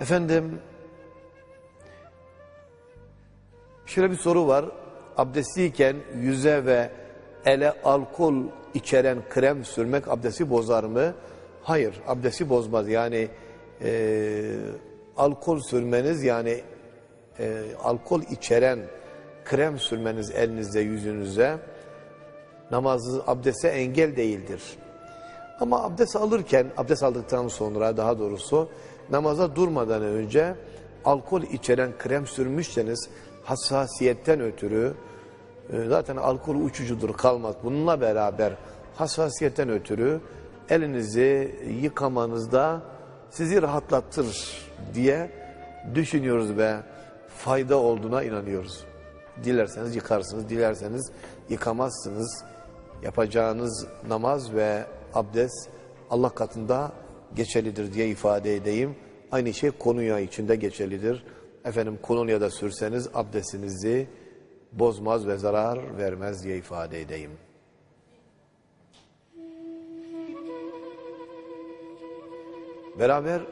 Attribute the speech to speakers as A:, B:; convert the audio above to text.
A: Efendim şöyle bir soru var. Abdestliyken yüze ve ele alkol içeren krem sürmek abdesti bozar mı? Hayır, abdesti bozmaz. Yani e, alkol sürmeniz yani e, alkol içeren krem sürmeniz elinize yüzünüze namazı abdeste engel değildir. Ama abdest alırken, abdest aldıktan sonra daha doğrusu namaza durmadan önce alkol içeren krem sürmüşseniz hassasiyetten ötürü e, zaten alkol uçucudur kalmaz. Bununla beraber hassasiyetten ötürü elinizi yıkamanızda sizi rahatlatır diye düşünüyoruz ve fayda olduğuna inanıyoruz. Dilerseniz yıkarsınız, dilerseniz yıkamazsınız. Yapacağınız namaz ve abdest Allah katında geçerlidir diye ifade edeyim. Aynı şey konuya içinde geçerlidir. Efendim kolonyada sürseniz abdestinizi bozmaz ve zarar vermez diye ifade edeyim. Beraber